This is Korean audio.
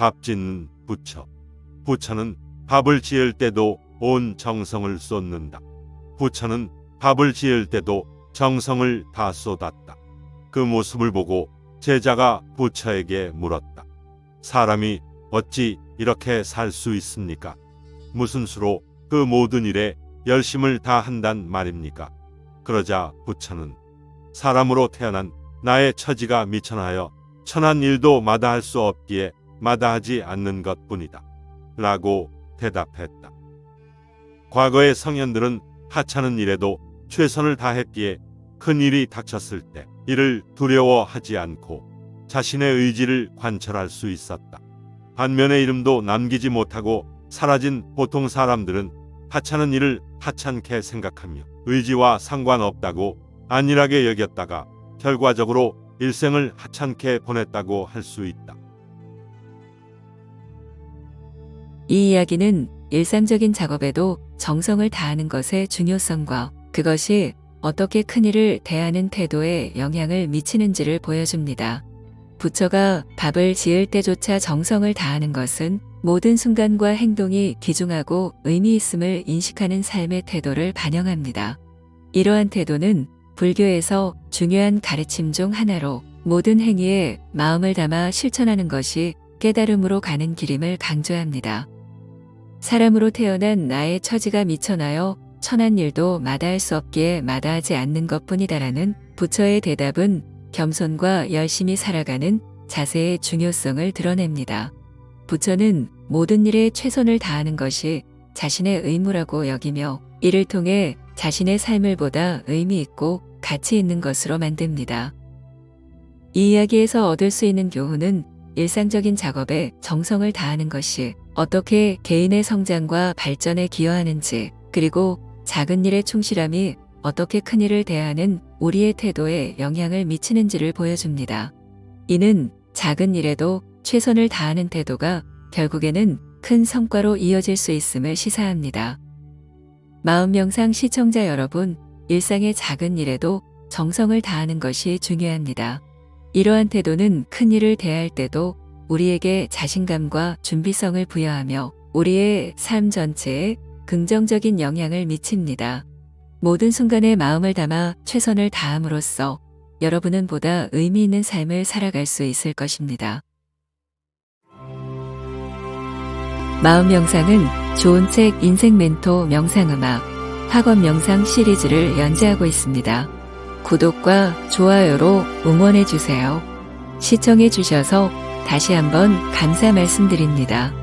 밥 짓는 부처. 부처는 밥을 지을 때도 온 정성을 쏟는다. 부처는 밥을 지을 때도 정성을 다 쏟았다. 그 모습을 보고 제자가 부처에게 물었다. 사람이 어찌 이렇게 살 수 있습니까? 무슨 수로 그 모든 일에 열심을 다한단 말입니까? 그러자 부처는 사람으로 태어난 나의 처지가 미천하여 천한 일도 마다할 수 없기에 마다하지 않는 것 뿐이다. 라고 대답했다. 과거의 성현들은 하찮은 일에도 최선을 다했기에 큰 일이 닥쳤을 때 이를 두려워하지 않고 자신의 의지를 관철할 수 있었다. 반면에 이름도 남기지 못하고 사라진 보통 사람들은 하찮은 일을 하찮게 생각하며 의지와 상관없다고 안일하게 여겼다가 결과적으로 일생을 하찮게 보냈다고 할 수 있다. 이 이야기는 일상적인 작업에도 정성을 다하는 것의 중요성과 그것이 어떻게 큰 일을 대하는 태도에 영향을 미치는지를 보여줍니다. 부처가 밥을 지을 때조차 정성을 다하는 것은 모든 순간과 행동이 귀중하고 의미 있음을 인식하는 삶의 태도를 반영합니다. 이러한 태도는 불교에서 중요한 가르침 중 하나로 모든 행위에 마음을 담아 실천하는 것이 깨달음으로 가는 길임을 강조합니다. 사람으로 태어난 나의 처지가 미천하여 천한 일도 마다할 수 없기에 마다하지 않는 것 뿐이다라는 부처의 대답은 겸손과 열심히 살아가는 자세의 중요성을 드러냅니다. 부처는 모든 일에 최선을 다하는 것이 자신의 의무라고 여기며 이를 통해 자신의 삶을 보다 의미 있고 가치 있는 것으로 만듭니다. 이 이야기에서 얻을 수 있는 교훈은 일상적인 작업에 정성을 다하는 것이 어떻게 개인의 성장과 발전에 기여하는지, 그리고 작은 일의 충실함이 어떻게 큰 일을 대하는 우리의 태도에 영향을 미치는지를 보여줍니다. 이는 작은 일에도 최선을 다하는 태도가 결국에는 큰 성과로 이어질 수 있음을 시사합니다. 마음명상 시청자 여러분, 일상의 작은 일에도 정성을 다하는 것이 중요합니다. 이러한 태도는 큰 일을 대할 때도 우리에게 자신감과 준비성을 부여하며 우리의 삶 전체에 긍정적인 영향을 미칩니다. 모든 순간에 마음을 담아 최선을 다함으로써 여러분은 보다 의미 있는 삶을 살아갈 수 있을 것입니다. 마음 명상은 좋은 책 인생 멘토 명상음악 학원 명상 시리즈를 연재하고 있습니다. 구독과 좋아요로 응원해 주세요. 시청해 주셔서 다시 한번 감사 말씀드립니다.